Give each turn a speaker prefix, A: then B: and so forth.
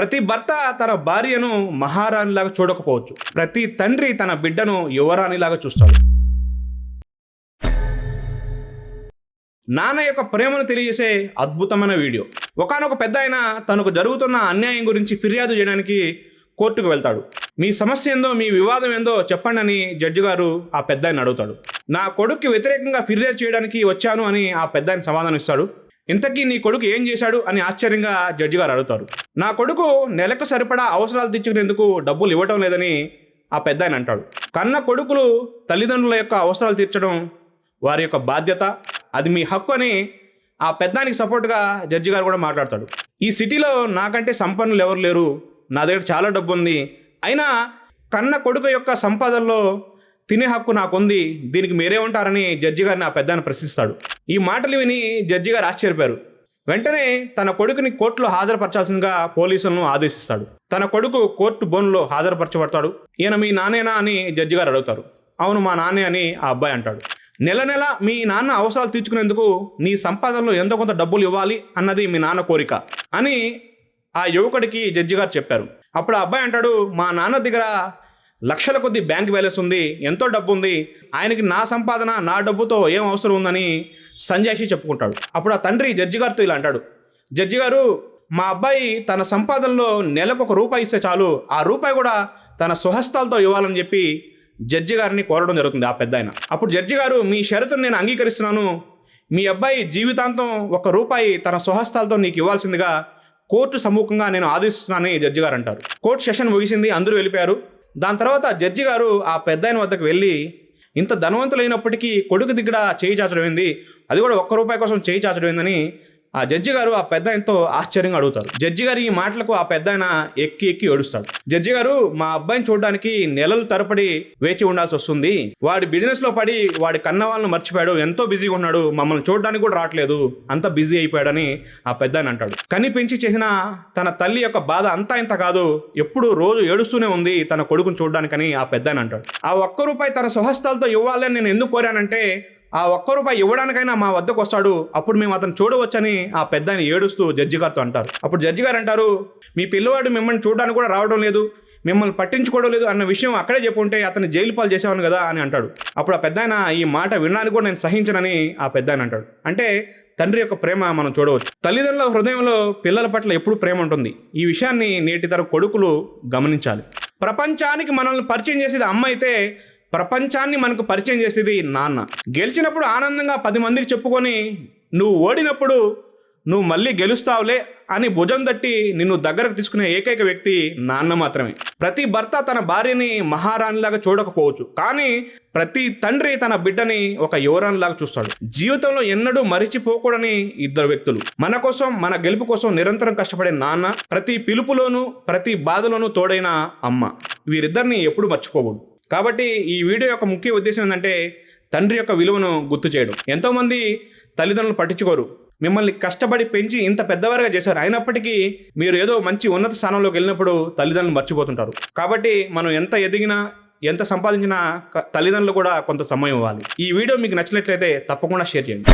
A: ప్రతి భర్త తన భార్యను మహారాణిలాగా చూడకపోవచ్చు. ప్రతి తండ్రి తన బిడ్డను యువరాణిలాగా చూస్తాడు. నాన్న యొక్క ప్రేమను తెలియజేసే అద్భుతమైన వీడియో. ఒకానొక పెద్ద ఆయన తనకు జరుగుతున్న అన్యాయం గురించి ఫిర్యాదు చేయడానికి కోర్టుకు వెళ్తాడు. మీ సమస్య ఏందో మీ వివాదం ఏందో చెప్పండి అని జడ్జి గారు ఆ పెద్ద అడుగుతాడు. నా కొడుక్కి వ్యతిరేకంగా ఫిర్యాదు చేయడానికి వచ్చాను అని ఆ పెద్ద సమాధానం ఇస్తాడు. ఇంతకీ నీ కొడుకు ఏం చేశాడు అని ఆశ్చర్యంగా జడ్జి గారు అడుగుతారు. నా కొడుకు నెలకు సరిపడా అవసరాలు తీర్చుకునేందుకు డబ్బులు ఇవ్వటం లేదని ఆ పెద్ద ఆయన అంటాడు. కన్న కొడుకులు తల్లిదండ్రుల యొక్క అవసరాలు తీర్చడం వారి యొక్క బాధ్యత అది మీ హక్కు అని ఆ పెద్దానికి సపోర్ట్గా జడ్జి గారు కూడా మాట్లాడతాడు. ఈ సిటీలో నాకంటే సంపన్నులు ఎవరు లేరు. నా దగ్గర చాలా డబ్బు ఉంది. అయినా కన్న కొడుకు యొక్క సంపాదనలో తినే హక్కు నాకుంది. దీనికి మీరే ఉంటారని జడ్జి గారిని ఆ పెద్దాన్ని ప్రశ్నిస్తాడు. ఈ మాటలు విని జడ్జి గారు ఆశ్చర్యపోయారు. వెంటనే తన కొడుకుని కోర్టులో హాజరుపరచాల్సిందిగా పోలీసులను ఆదేశిస్తాడు. తన కొడుకు కోర్టు బోన్లో హాజరుపరచబడతాడు. ఈయన మీ నాన్నేనా అని జడ్జి గారు అడుగుతారు. అవును మా నాన్నే అని ఆ అబ్బాయి అంటాడు. నెల నెల మీ నాన్న అవసరాలు తీర్చుకునేందుకు నీ సంపాదనలో ఎంతో కొంత డబ్బులు ఇవ్వాలి అన్నది మీ నాన్న కోరిక అని ఆ యువకుడికి జడ్జి గారు చెప్పారు. అప్పుడు ఆ అబ్బాయి అంటాడు మా నాన్న దగ్గర లక్షల కొద్ది బ్యాంక్ బ్యాలెన్స్ ఉంది ఎంతో డబ్బు ఉంది ఆయనకి నా సంపాదన నా డబ్బుతో ఏం అవసరం ఉందని సంజాయిషి చెప్పుకుంటాడు. అప్పుడు ఆ తండ్రి జడ్జి గారితో ఇలా అంటాడు జడ్జి గారు మా అబ్బాయి తన సంపాదనలో నెలకు ఒక రూపాయి ఇస్తే చాలు ఆ రూపాయి కూడా తన స్వహస్తాలతో ఇవ్వాలని చెప్పి జడ్జి గారిని కోరడం జరుగుతుంది ఆ పెద్ద ఆయన. అప్పుడు జడ్జి గారు మీ షరతును నేను అంగీకరిస్తున్నాను. మీ అబ్బాయి జీవితాంతం ఒక రూపాయి తన స్వహస్తాలతో నీకు ఇవ్వాల్సిందిగా కోర్టు సముఖంగా నేను ఆదేశిస్తున్నానని జడ్జి గారు అంటారు. కోర్టు సెషన్ ముగిసింది అందరూ వెళ్ళిపోయారు. దాని తర్వాత జడ్జి గారు ఆ పెద్ద ఆయన వద్దకు వెళ్ళి ఇంత ధనవంతులైనప్పటికీ కొడుకు దగ్గర చేయి చాచడం ఏంది? అది కూడా ఒక్క రూపాయి కోసం చేయి చాచడం ఏందని ఆ జడ్జి గారు ఆ పెద్ద ఆయనతో ఆశ్చర్యంగా అడుగుతారు. జడ్జి గారు ఈ మాటలకు ఆ పెద్ద ఆయన ఎక్కి ఎక్కి ఏడుస్తాడు. జడ్జి గారు మా అబ్బాయిని చూడడానికి నెలలు తరపడి వేచి ఉండాల్సి వస్తుంది. వాడి బిజినెస్లో పడి వాడి కన్న వాళ్ళని మర్చిపోయాడు. ఎంతో బిజీగా ఉన్నాడు. మమ్మల్ని చూడడానికి కూడా రావట్లేదు. అంత బిజీ అయిపోయాడని ఆ పెద్ద ఆయన అంటాడు. కనిపించి చేసిన తన తల్లి యొక్క బాధ అంతా ఇంత కాదు. ఎప్పుడు రోజు ఏడుస్తూనే ఉంది తన కొడుకుని చూడడానికని ఆ పెద్ద ఆయన అంటాడు. ఆ ఒక్క రూపాయి తన స్వహస్తాలతో ఇవ్వాలని నేను ఎందుకు కోరానంటే ఆ ఒక్క రూపాయి ఇవ్వడానికైనా మా వద్దకు వస్తాడు. అప్పుడు మేము అతను చూడవచ్చని ఆ పెద్దని ఏడుస్తూ జడ్జి గారితో అంటారు. అప్పుడు జడ్జి గారు అంటారు మీ పిల్లవాడు మిమ్మల్ని చూడడానికి కూడా రావడం లేదు. మిమ్మల్ని పట్టించుకోవడం లేదు అన్న విషయం అక్కడే చెప్పుంటే అతను జైలు పాలు చేసేవాను కదా అని అంటాడు. అప్పుడు ఆ పెద్దాయన ఈ మాట వినడానికి కూడా నేను సహించనని ఆ పెద్దాయన అంటాడు. అంటే తండ్రి యొక్క ప్రేమ మనం చూడవచ్చు. తల్లిదండ్రుల హృదయంలో పిల్లల పట్ల ఎప్పుడు ప్రేమ ఉంటుంది. ఈ విషయాన్ని నేటి తరం కొడుకులు గమనించాలి. ప్రపంచానికి మనల్ని పరిచయం చేసేది అమ్మ అయితే ప్రపంచాన్ని మనకు పరిచయం చేసేది నాన్న. గెలిచినప్పుడు ఆనందంగా పది మందికి చెప్పుకొని నువ్వు ఓడినప్పుడు నువ్వు మళ్ళీ గెలుస్తావులే అని భుజం తట్టి నిన్ను దగ్గరకు తీసుకునే ఏకైక వ్యక్తి నాన్న మాత్రమే. ప్రతి భర్త తన భార్యని మహారాణిలాగా చూడకపోవచ్చు. కానీ ప్రతి తండ్రి తన బిడ్డని ఒక యువరాణిలాగా చూస్తాడు. జీవితంలో ఎన్నడూ మరిచిపోకూడని ఇద్దరు వ్యక్తులు. మన కోసం మన గెలుపు కోసం నిరంతరం కష్టపడే నాన్న ప్రతి పిలుపులోనూ ప్రతి బాధలోనూ తోడైన అమ్మ. వీరిద్దరిని ఎప్పుడు మర్చిపోకూడదు కాబట్టి ఈ వీడియో యొక్క ముఖ్య ఉద్దేశం ఏంటంటే తండ్రి యొక్క విలువను గుర్తు చేయడం. ఎంతోమంది తల్లిదండ్రులు పట్టించుకోరు. మిమ్మల్ని కష్టపడి పెంచి ఇంత పెద్దవారుగా చేశారు. అయినప్పటికీ మీరు ఏదో మంచి ఉన్నత స్థానంలోకి వెళ్ళినప్పుడు తల్లిదండ్రులు మర్చిపోతుంటారు. కాబట్టి మనం ఎంత ఎదిగినా ఎంత సంపాదించినా తల్లిదండ్రులు కూడా కొంత సమయం ఇవ్వాలి. ఈ వీడియో మీకు నచ్చినట్లయితే తప్పకుండా షేర్ చేయండి.